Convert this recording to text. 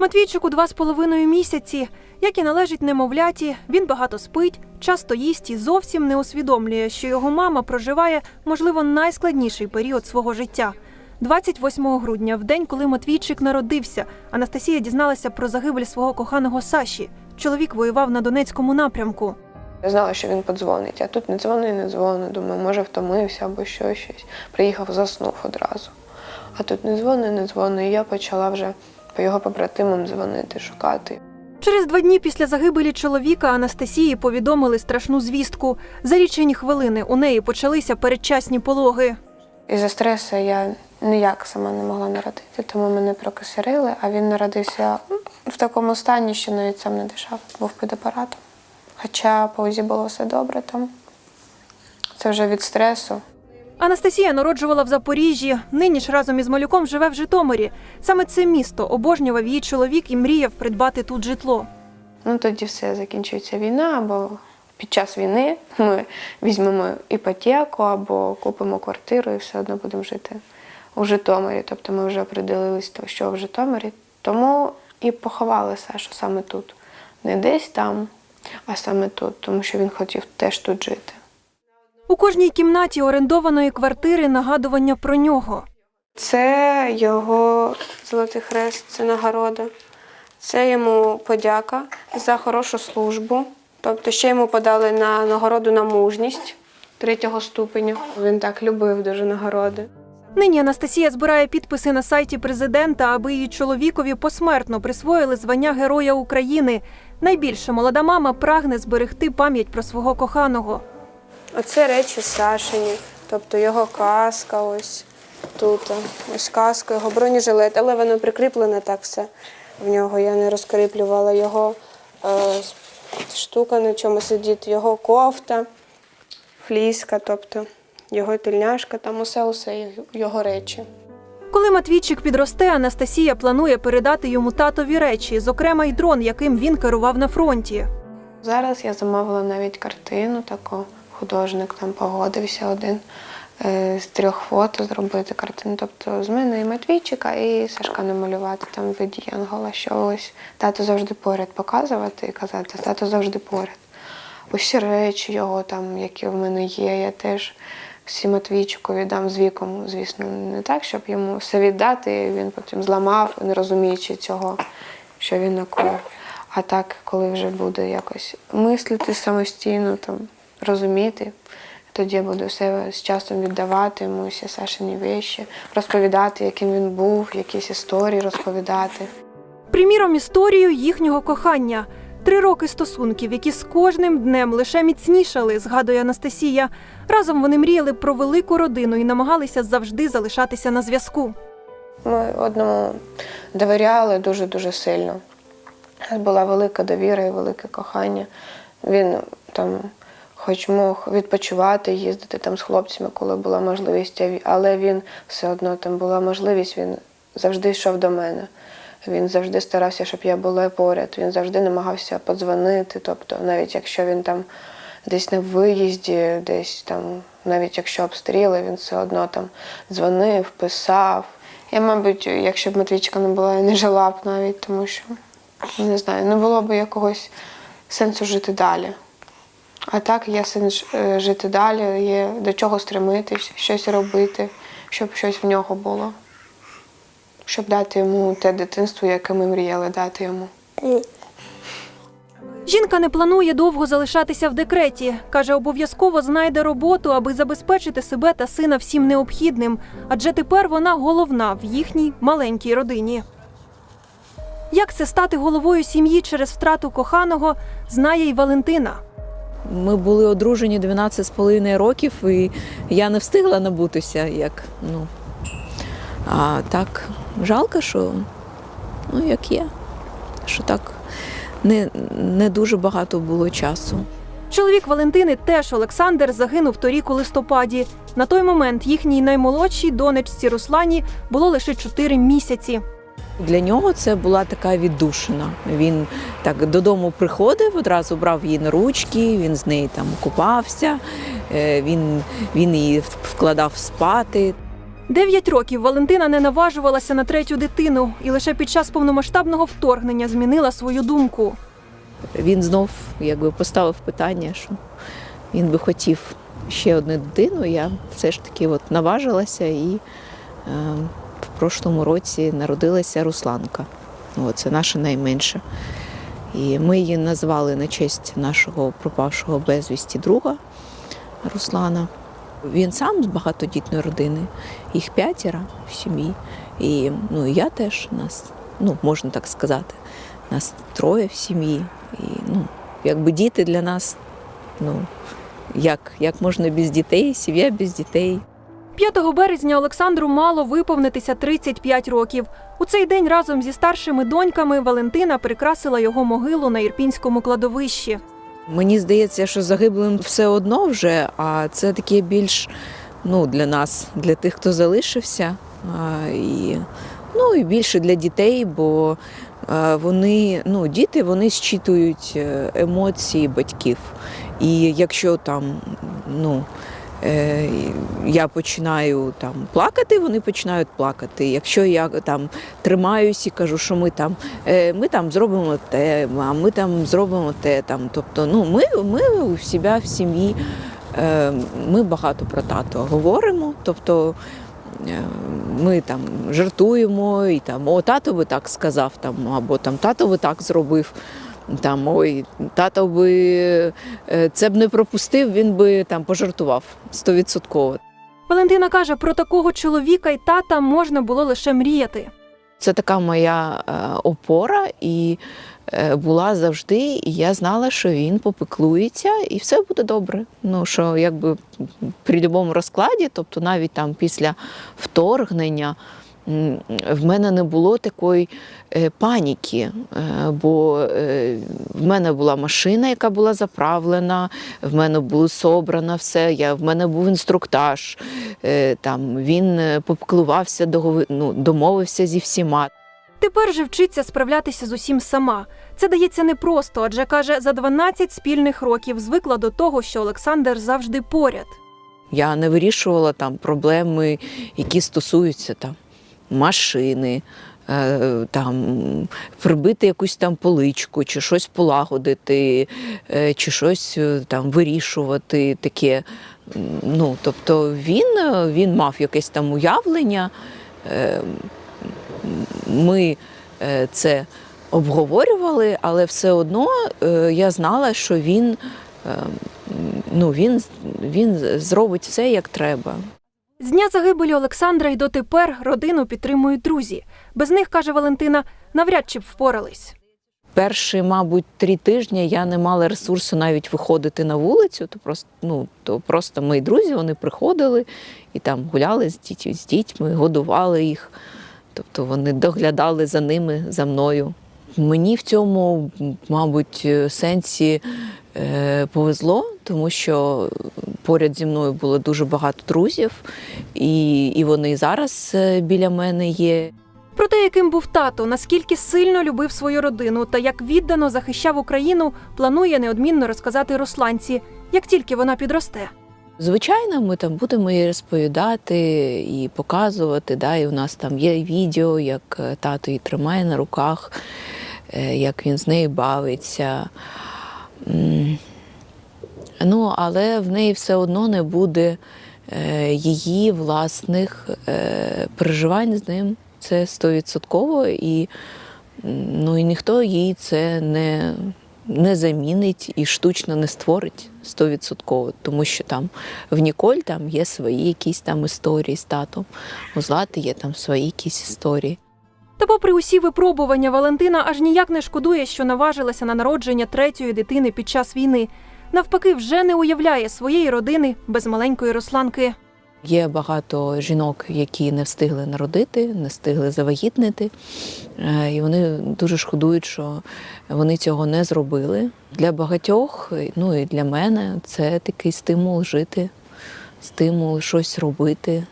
Матвійчику два з половиною місяці. Як і належить немовляті, він багато спить, часто їсть і зовсім не усвідомлює, що його мама проживає, можливо, найскладніший період свого життя. 28 грудня, в день, коли Матвійчик народився, Анастасія дізналася про загибель свого коханого Саші. Чоловік воював на Донецькому напрямку. Я знала, що він подзвонить, а тут не дзвонить, не дзвонить. Думаю, може втомився або що щось. Приїхав, заснув одразу. А тут не дзвонить, не дзвонить. І я почала вже по його побратимам дзвонити, шукати. Через два дні після загибелі чоловіка Анастасії повідомили страшну звістку. За лічені хвилини у неї почалися передчасні пологи. Із-за стресу я ніяк сама не могла народити, тому мене прокисарили, а він народився в такому стані, що навіть сам не дишав, був під апаратом. Хоча по УЗІ було все добре там. Це вже від стресу. Анастасія народжувала в Запоріжжі. Нині ж разом із малюком живе в Житомирі. Саме це місто обожнював її чоловік і мріяв придбати тут житло. Ну тоді все закінчується війна, або під час війни ми візьмемо іпотеку або купимо квартиру і все одно будемо жити у Житомирі. Тобто ми вже определились, що в Житомирі. Тому і поховали Сашу саме тут. Не десь там, а саме тут, тому що він хотів теж тут жити. У кожній кімнаті орендованої квартири нагадування про нього. Це його золотий хрест, це нагорода. Це йому подяка за хорошу службу. Тобто ще йому подали на нагороду на мужність третього ступеню. Він так любив дуже нагороди. Нині Анастасія збирає підписи на сайті президента, аби її чоловікові посмертно присвоїли звання Героя України. Найбільше молода мама прагне зберегти пам'ять про свого коханого. Оце речі Сашині, тобто його каска, ось тут. Ось каска, його бронежилет, але воно прикріплене так все в нього. Я не розкріплювала його е, штука, на чому сидить, його кофта, фліска, тобто його тельняшка, там усе усе його речі. Коли Матвійчик підросте, Анастасія планує передати йому татові речі, зокрема й дрон, яким він керував на фронті. Зараз я замовила навіть картину таку. Художник там погодився один е, з трьох фото зробити картину. Тобто з мене і Матвійчика, і Сашка намалювати там в виді Янгола, що тато завжди поряд показувати і казати, тато завжди поряд. Усі речі його там, які в мене є, я теж всі Матвійчику віддам з віком, звісно, не так, щоб йому все віддати, і він потім зламав, не розуміючи цього, що він накоїв. А так, коли вже буде якось мислити самостійно, там, розуміти, тоді я буду все з часом віддавати йому всі Сашині вещі, розповідати, яким він був, якісь історії розповідати. Приміром, історію їхнього кохання. Три роки стосунків, які з кожним днем лише міцнішали, згадує Анастасія. Разом вони мріяли про велику родину і намагалися завжди залишатися на зв'язку. Ми одному довіряли дуже-дуже сильно. Була велика довіра і велике кохання. Він там, хоч мог відпочивати, їздити там з хлопцями, коли була можливість, але він все одно там була можливість, він завжди йшов до мене. Він завжди старався, щоб я була поряд. Він завжди намагався подзвонити. Тобто, навіть якщо він там десь на виїзді, десь там, навіть якщо обстріли, він все одно там дзвонив, писав. Я, мабуть, якщо б Матвійчика не була, я не жила б навіть, тому що не знаю, не було б якогось сенсу жити далі. А так є сенс жити далі, є до чого стремитись, щось робити, щоб щось в нього було. Щоб дати йому те дитинство, яке ми мріяли дати йому. Жінка не планує довго залишатися в декреті. Каже, обов'язково знайде роботу, аби забезпечити себе та сина всім необхідним, адже тепер вона головна в їхній маленькій родині. Як це стати головою сім'ї через втрату коханого, знає й Валентина. Ми були одружені 12 з половиною років, і я не встигла набутися, як ну. А так жалко, що ну як є, що так не, не дуже багато було часу. Чоловік Валентини, теж Олександр, загинув торік у листопаді. На той момент їхній наймолодшій донечці Руслані було лише 4 місяці. Для нього це була така віддушина. Він так додому приходив, одразу брав її на ручки, він з нею там купався, е, він, він її вкладав спати. Дев'ять років Валентина не наважувалася на третю дитину і лише під час повномасштабного вторгнення змінила свою думку. Він знов якби поставив питання, що він би хотів ще одну дитину. Я все ж таки от наважилася і е, прошлому році народилася Русланка. Це наша найменша. І ми її назвали на честь нашого пропавшого безвісті друга Руслана. Він сам з багатодітної родини, їх п'ятеро в сім'ї. І ну, я теж нас, ну, можна так сказати, нас троє в сім'ї. І ну, якби діти для нас, ну, як, як можна без дітей, сім'я без дітей. 5 березня Олександру мало виповнитися 35 років. У цей день разом зі старшими доньками Валентина прикрасила його могилу на Ірпінському кладовищі. Мені здається, що загиблим все одно вже, а це таке більш ну, для нас, для тих, хто залишився. А, і, ну і більше для дітей, бо вони, ну, діти вони зчитують е, емоції батьків. І якщо там, ну, я починаю там плакати, вони починають плакати. Якщо я там тримаюсь і кажу, що ми там, е, ми там зробимо те, а ми там зробимо те. Там. Тобто, ну, ми, ми у себе в сім'ї, е, ми багато про тато говоримо. Тобто, е, ми там жартуємо, і там о, тато би так сказав, там, або там тато би так зробив. Там ой, тато би е, це б не пропустив, він би там пожартував стовідсотково. Валентина каже, про такого чоловіка й тата можна було лише мріяти. Це така моя е, опора і е, була завжди. І я знала, що він попеклується і все буде добре. Ну що якби при будь-якому розкладі, тобто навіть там після вторгнення. В мене не було такої е, паніки, е, бо е, в мене була машина, яка була заправлена, в мене було собрано все. Я, в мене був інструктаж. Там він попклувався, ну, домовився зі всіма. Тепер же вчиться справлятися з усім сама. Це дається непросто, адже каже, за 12 спільних років звикла до того, що Олександр завжди поряд. Я не вирішувала там проблеми, які стосуються там машини, е, там прибити якусь там поличку, чи щось полагодити, е, чи щось е, там вирішувати таке. Ну, тобто він, він мав якесь там уявлення. Ми це обговорювали, але все одно я знала, що він, ну, він, він зробить все як треба. З дня загибелі Олександра й дотепер родину підтримують друзі. Без них, каже Валентина, навряд чи б впорались. Перші, мабуть, три тижні я не мала ресурсу навіть виходити на вулицю. То просто, ну, то просто мої друзі вони приходили і там гуляли з дітьми, з дітьми, годували їх. Тобто вони доглядали за ними, за мною. Мені в цьому, мабуть, сенсі повезло, тому що поряд зі мною було дуже багато друзів, і, і вони зараз е, біля мене є. Про те, яким був тато, наскільки сильно любив свою родину та як віддано захищав Україну, планує неодмінно розказати Русланці, як тільки вона підросте. Звичайно, ми там будемо їй розповідати і показувати. Да, і у нас там є відео, як е, тато її тримає на руках, е, як він з нею бавиться. Ну, але в неї все одно не буде е, її власних е, переживань з ним. Це стовідсотково, і, ну, і ніхто їй це не, не замінить і штучно не створить стовідсотково, тому що там в Ніколь там є свої якісь там історії з татом, у Злати є там свої якісь історії. Та, попри усі випробування, Валентина аж ніяк не шкодує, що наважилася на народження третьої дитини під час війни. Навпаки, вже не уявляє своєї родини без маленької Русланки. Є багато жінок, які не встигли народити, не встигли завагітнити, Е, і вони дуже шкодують, що вони цього не зробили. Для багатьох, ну і для мене, це такий стимул жити, стимул щось робити.